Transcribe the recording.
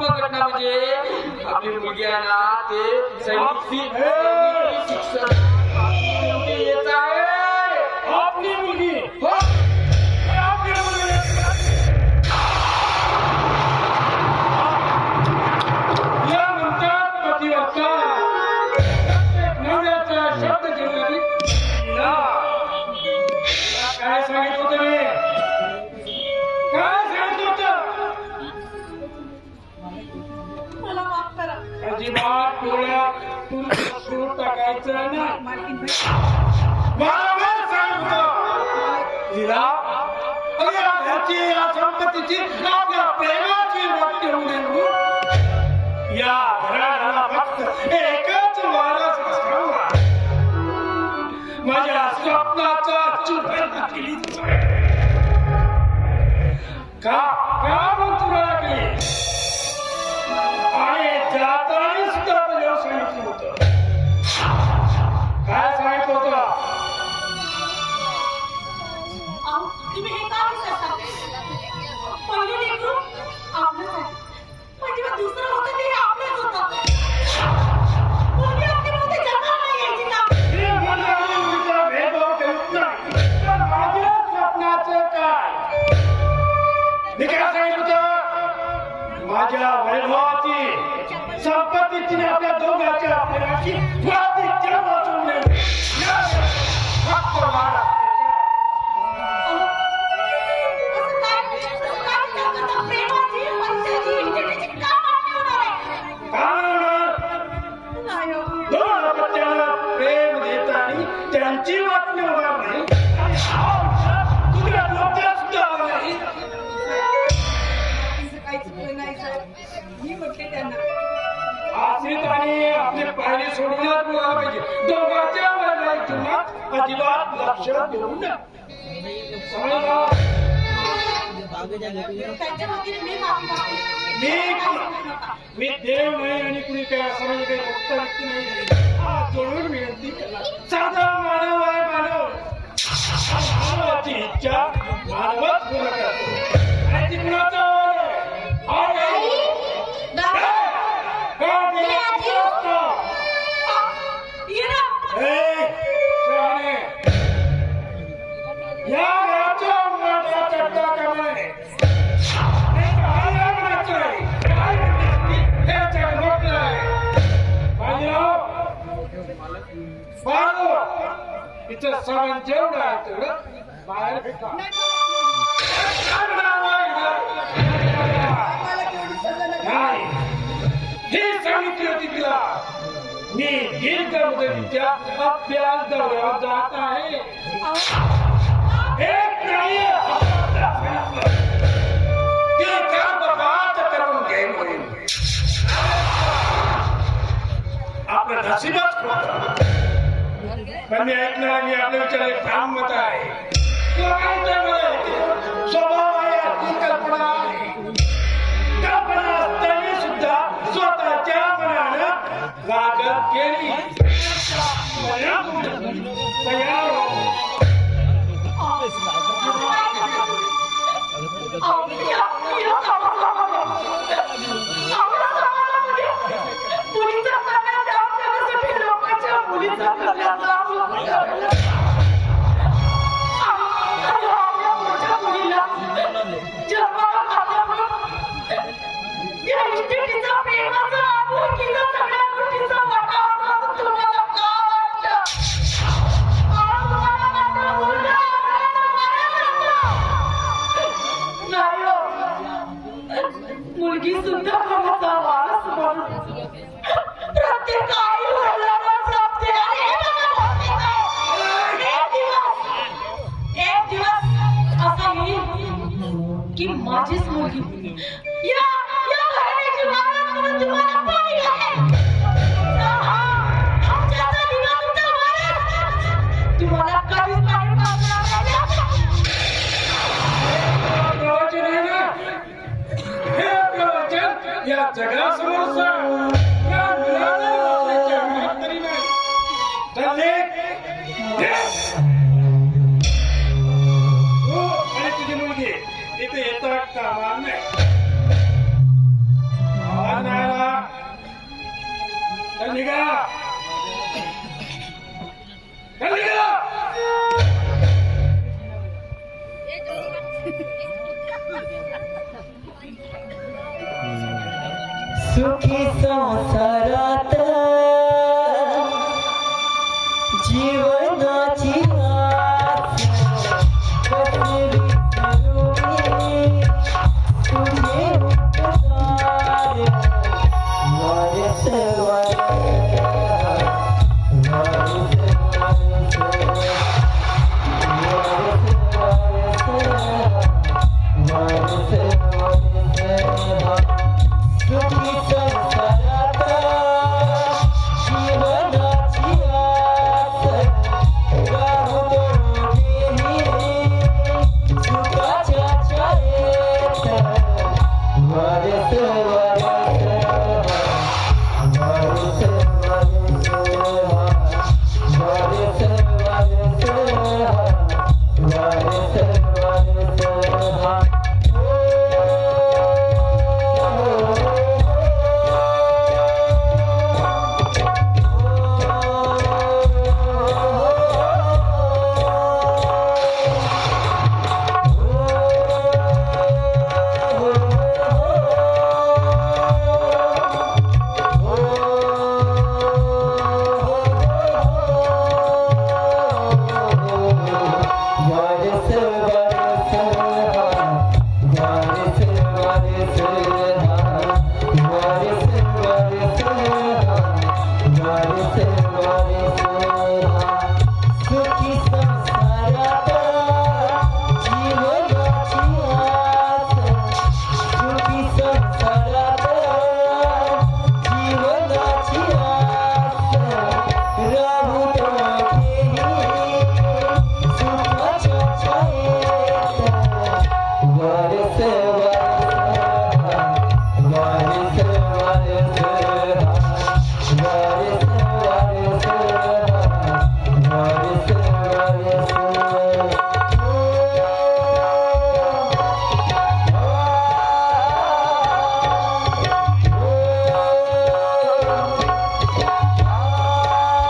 दुर्घटना म्हणजे आपली मुलगी आहे ना ते सैनिक शिक्षण. ते येत आहे. आपली मुलगी. अजिबात डोळ्यातून अश्रू टाकायचं नाही बरोबर सांगतो तिला या घरची या संपत्तीची आपल्या प्रेमाची देऊ या जाताना सुद्धा तुला सांगितलं होतं होणार आहे काय होणार? नाही हो. दोन अपत्याला प्रेम देताना त्यांची वाटणी होणार आणि आपले पायरी सोडूनच बोलायला पाहिजे दोघांच्या वडिलांच्या अजिबात लक्ष देऊ नये मी मी देव नाही आणि कुणी काय असं म्हणजे काही भक्त व्यक्ती नाही हात जोडून विनंती केला साधा मानव आहे मानव मानवाची इच्छा मानवच पूर्ण बाळू, इथं जेवढं आहे तेवढं बाहेर हे सांगितली होती तिला मी दीर्घ मुदतीच्या अभ्यास दौऱ्यावर जात आहे. एक नाही. ते गर्भपात करून घेईन म्हणून. आपलं नशीबच खोटं. पण मी ऐकणार मी आपल्या विचारात ठाम मत आहे. स्वभाव आहे आपली कल्पना आहे. कल्पना असताना सुद्धा स्वतःच्या मनानं वागत गेली. म्हणून Gracias. सुखी संसारात